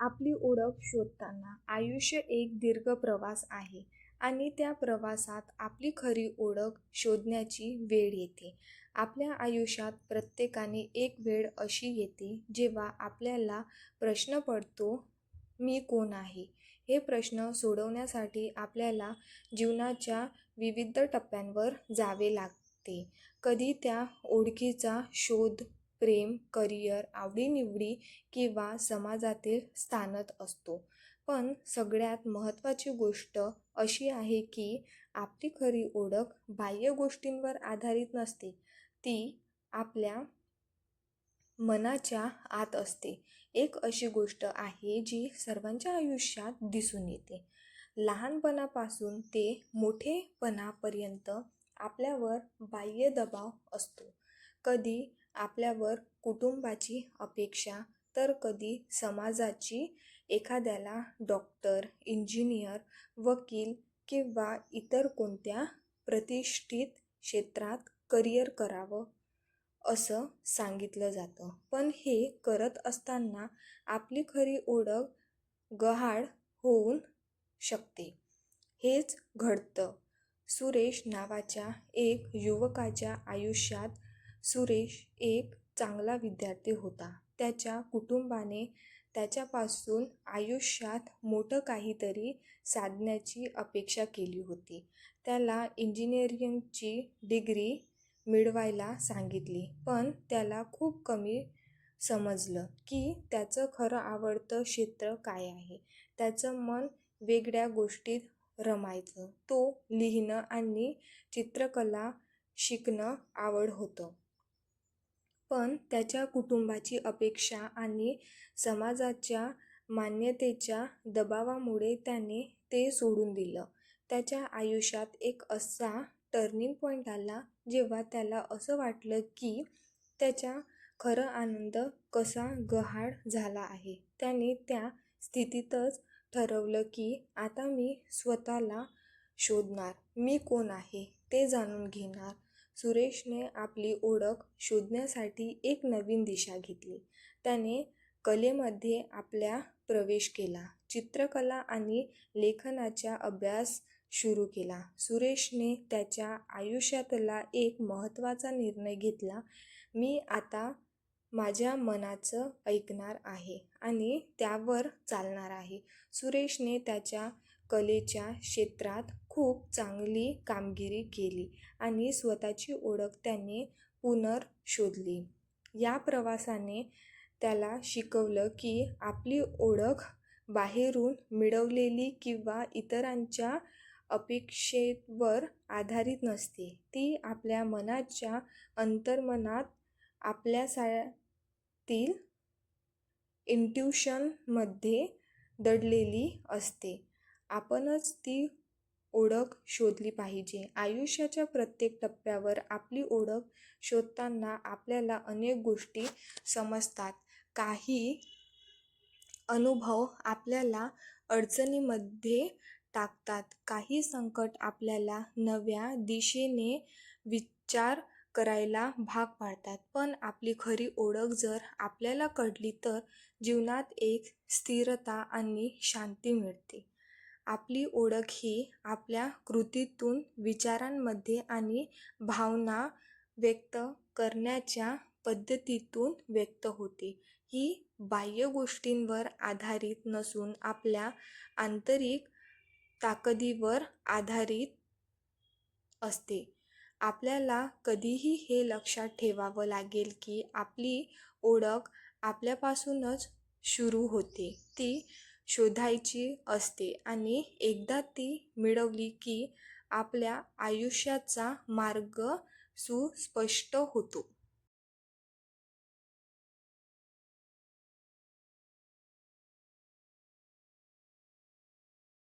आपली ओळख शोधताना आयुष्य एक दीर्घ प्रवास आहे आणि त्या प्रवासात आपली खरी ओळख शोधण्याची वेळ येते. आपल्या आयुष्यात प्रत्येकाने एक वेळ अशी येते जेव्हा आपल्याला प्रश्न पडतो मी कोण आहे? हे प्रश्न सोडवण्यासाठी आपल्याला जीवनाच्या विविध टप्प्यांवर जावे लागते. कधी त्या ओळखीचा शोध प्रेम करिअर आवडीनिवडी किंवा समाजातील स्थानत असतो. पण सगळ्यात महत्त्वाची गोष्ट अशी आहे की आपली खरी ओळख बाह्य गोष्टींवर आधारित नसते. ती आपल्या मनाच्या आत असते. एक अशी गोष्ट आहे जी सर्वांच्या आयुष्यात दिसून येते. लहानपणापासून ते मोठेपणापर्यंत आपल्यावर बाह्य दबाव असतो. कधी आपल्यावर कुटुंबाची अपेक्षा तर कधी समाजाची एखाद्याला डॉक्टर इंजिनियर वकील किंवा इतर कोणत्या प्रतिष्ठित क्षेत्रात करिअर करावं असं सांगितलं जातं. पण हे करत असताना आपली खरी ओळख गहाळ होऊन शकते. हेच घडतं. सुरेश नावाच्या एक युवकाच्या आयुष्यात सुरेश एक चांगला विद्यार्थी होता. त्याच्या कुटुंबाने त्याच्यापासून आयुष्यात मोठं काहीतरी साधण्याची अपेक्षा केली होती. त्याला इंजिनिअरिंगची डिग्री मिळवायला सांगितली पण त्याला खूप कमी समजलं की त्याचं खरं आवडतं क्षेत्र काय आहे. त्याचं मन वेगळ्या गोष्टीत रमायचं. तो लिहिणं आणि चित्रकला शिकणं आवड होतं. पण त्याच्या कुटुंबाची अपेक्षा आणि समाजाच्या मान्यतेच्या दबावामुळे त्याने ते सोडून दिलं. त्याच्या आयुष्यात एक असा टर्निंग पॉईंट आला जेव्हा त्याला असं वाटलं की त्याचा खरं आनंद कसा गहाळ झाला आहे. त्याने त्या स्थितीतच ठरवलं की आता मी स्वतःला शोधणार. मी कोण आहे ते जाणून घेणार. सुरेशने आपली ओळख शोधण्यासाठी एक नवीन दिशा घेतली. त्याने कलेमध्ये आपल्या प्रवेश केला चित्रकला आणि लेखनाचा अभ्यास सुरू केला. सुरेशने त्याच्या आयुष्यातला एक महत्त्वाचा निर्णय घेतला. मी आता माझ्या मनाचं ऐकणार आहे आणि त्यावर चालणार आहे. सुरेशने त्याच्या कलेच्या क्षेत्रात खूप चांगली कामगिरी केली आणि स्वतःची ओळख त्याने पुनर्शोधली. या प्रवासाने त्याला शिकवलं की आपली ओळख बाहेरून मिळवलेली किंवा इतरांच्या अपेक्षेवर आधारित नसते. ती आपल्या मनाच्या अंतर्मनात आपल्यासातील इंट्युशनमध्ये दडलेली असते. आपणच ती ओळख शोधली पाहिजे. आयुष्याच्या प्रत्येक टप्प्यावर आपली ओळख शोधताना आपल्याला अनेक गोष्टी समजतात. काही अनुभव आपल्याला अडचणीमध्ये टाकतात. काही संकट आपल्याला नव्या दिशेने विचार करायला भाग पाडतात. पण आपली खरी ओळख जर आपल्याला कळली तर जीवनात एक स्थिरता आणि शांती मिळते. आपली ओळख ही आपल्या कृतीतून विचारांमध्ये आणि भावना व्यक्त करण्याच्या पद्धतीतून व्यक्त होते. ही बाह्य गोष्टींवर आधारित नसून आपल्या आंतरिक ताकदीवर आधारित असते. आपल्याला कधीही हे लक्षात ठेवावं लागेल की आपली ओळख आपल्यापासूनच सुरू होते. ती शोधायची असते. आणि एकदा ती मिळवली की आपल्या आयुष्याचा मार्ग सुस्पष्ट होतो.